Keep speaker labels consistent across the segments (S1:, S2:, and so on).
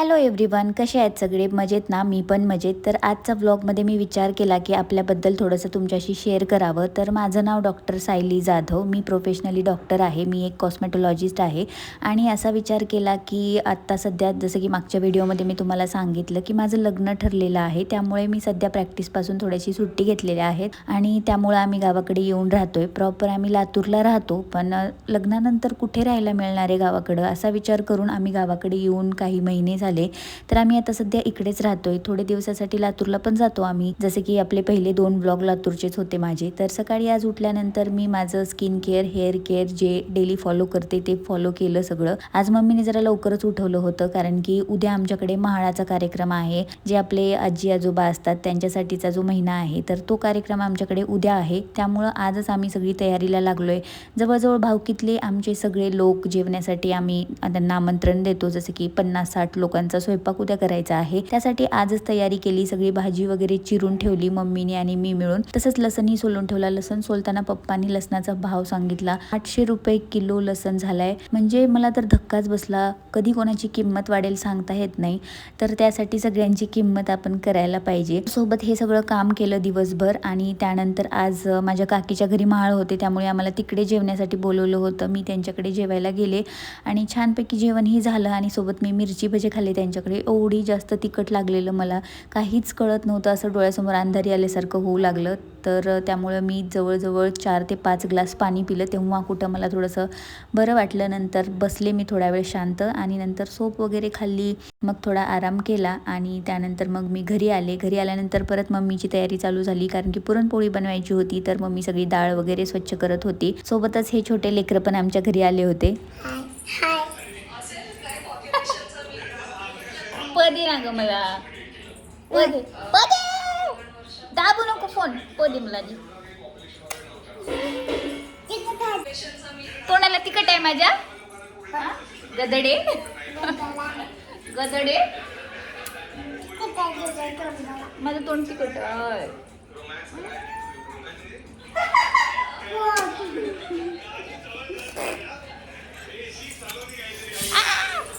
S1: Hello everyone कसे आहेत सगळे? मजेत ना? मी पण मजेत. तर आजचा व्लॉगमध्ये मी विचार केला की आपल्याबद्दल थोडंसं तुमच्याशी शेअर करावं. तर माझं नाव डॉक्टर सायली जाधव. मी प्रोफेशनली डॉक्टर आहे. मी एक कॉस्मेटॉलॉजिस्ट आहे. आणि असा विचार केला की आत्ता सध्या जसं की मागच्या व्हिडिओमध्ये मी तुम्हाला सांगितलं की माझं लग्न ठरलेलं आहे. त्यामुळे मी सध्या प्रॅक्टिसपासून थोडीशी सुट्टी घेतलेल्या आहेत. आणि त्यामुळं आम्ही गावाकडे येऊन राहतोय. प्रॉपर आम्ही लातूरला राहतो. पण लग्नानंतर कुठे राहायला मिळणार आहे गावाकडं? असा विचार करून आम्ही गावाकडे येऊन काही महिने झाले झाले तर आम्ही आता सध्या इकडेच राहतोय. थोडे दिवसासाठी लातूरला पण जातो आम्ही. जसे की आपले पहिले दोन ब्लॉग लातूरचेच होते माझे. तर सकाळी आज उठल्यानंतर मी माझं स्किन केअर हेअर केअर जे डेली फॉलो करते ते फॉलो केलं सगळं. आज मम्मीने जरा लवकरच उठवलं होतं कारण की उद्या आमच्याकडे महाळाचा कार्यक्रम आहे. जे आपले आजी आजोबा असतात त्यांच्यासाठीचा जो महिना आहे तर तो कार्यक्रम आमच्याकडे उद्या आहे. त्यामुळं आजच आम्ही सगळी तयारीला लागलोय. जवळजवळ भावकीतले आमचे सगळे लोक जेवण्यासाठी आम्ही त्यांना आमंत्रण देतो. जसं की पन्नास साठ लोकांचा स्वयंपाक उद्या करायचा आहे. त्यासाठी आजच तयारी केली सगळी भाजी वगैरे चिरून ठेवली मम्मीने आणि मी मिळून. तसंच लसणही सोलून ठेवला. लसण सोलताना पप्पानी लसणाचा भाव सांगितला. आठशे रुपये किलो लसण झालाय. म्हणजे मला तर धक्काच बसला. कधी कोणाची किंमत वाढेल सांगता येत नाही. तर त्यासाठी सगळ्यांची किंमत आपण करायला पाहिजे. सोबत हे सगळं काम केलं दिवसभर आणि त्यानंतर आज माझ्या काकीच्या घरी माळ होते. त्यामुळे आम्हाला तिकडे जेवण्यासाठी बोलवलं होतं. मी त्यांच्याकडे जेवायला गेले आणि छानपैकी जेवणही झालं आणि सोबत मी मिरची भजे खाल्ले. त्यांच्याकडे. एवढी जास्त तिखट लागलेलं मला. काहीच कळत नव्हतं. असं डोळ्यासमोर अंधारी आल्यासारखं होऊ लागलं. तर त्यामुळं मी जवळजवळ चार ते पाच ग्लास पाणी पिलं. तेव्हा कुठं मला थोडंसं बरं वाटलं. नंतर बसले मी थोडा वेळ शांत आणि नंतर सोप वगैरे खाल्ली. मग थोडा आराम केला आणि त्यानंतर मग मी घरी आले. घरी आल्यानंतर परत मम्मीची तयारी चालू झाली. कारण की पुरणपोळी बनवायची होती. तर मम्मी सगळी डाळ वगैरे स्वच्छ करत होती. सोबतच हे छोटे लेकरं पण आमच्या घरी आले होते. पदे ना ग मला. पदे. पदे! दाबू नको फोन पदे मला दे. तोंडाला तिखट आहे माझ्या? गदडे. गदडे. माझं तोंड तिखट आहे.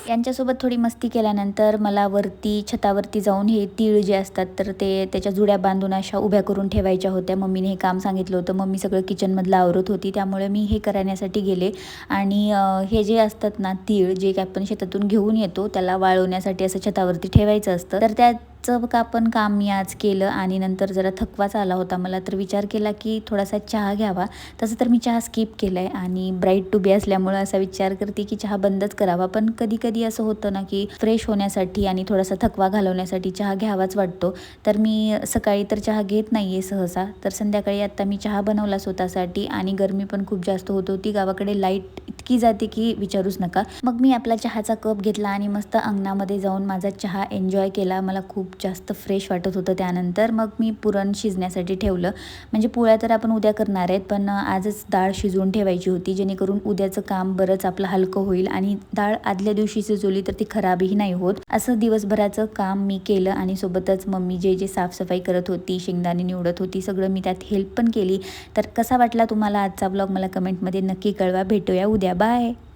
S1: यांच्यासोबत थोडी मस्ती केल्यानंतर मला वरती छतावरती जाऊन हे तीळ जे असतात तर ते त्याच्या जुड्या बांधून अशा उभ्या करून ठेवायच्या होत्या. मम्मीने हे काम सांगितलं होतं. मम्मी सगळं किचनमधलं आवरत होती. त्यामुळे मी हे करण्यासाठी गेले. आणि हे जे असतात ना तीळ जे आपण शेतातून घेऊन येतो त्याला वाळवण्यासाठी असं छतावरती ठेवायचं असतं. तर त्या चं का पण काम मी आज केलं आणि नंतर जरा थकवाच आला होता. मला तर विचार केला की थोडासा चहा घ्यावा. तसं तर मी चहा स्किप केला आहे आणि ब्राईट टू बी असल्यामुळं असा विचार करते की चहा बंदच करावा. पण कधी कधी असं होतं ना की फ्रेश होण्यासाठी आणि थोडासा थकवा घालवण्यासाठी चहा घ्यावाच वाटतो. तर मी सकाळी तर चहा घेत नाही आहे सहसा. तर संध्याकाळी आत्ता मी चहा बनवला स्वतःसाठी आणि गरमी पण खूप जास्त होत होती. गावाकडे लाइट इतकी जाते की विचारूच नका. मग मी आपला चहाचा कप घेतला आणि मस्त अंगणामध्ये जाऊन माझा चहा एन्जॉय केला. मला खूप जास्त फ्रेश वाटत होतं त्यानंतर. मग मी पुरण शिजण्यासाठी ठेवलं. म्हणजे पोळ्या तर आपण उद्या करणार आहेत पण आजच डाळ शिजवून ठेवायची होती जेणेकरून उद्याचं काम बरंच आपलं हलकं होईल आणि डाळ आदल्या दिवशी शिजवली तर ती खराबही नाही होत. असं दिवसभराचं काम मी केलं आणि सोबतच मम्मी जे जे साफसफाई करत होती शेंगदाणे निवडत होती सगळं मी त्यात हेल्प पण केली. तर कसा वाटला तुम्हाला आजचा ब्लॉग मला कमेंटमध्ये नक्की कळवा. भेटूया उद्या. Bye.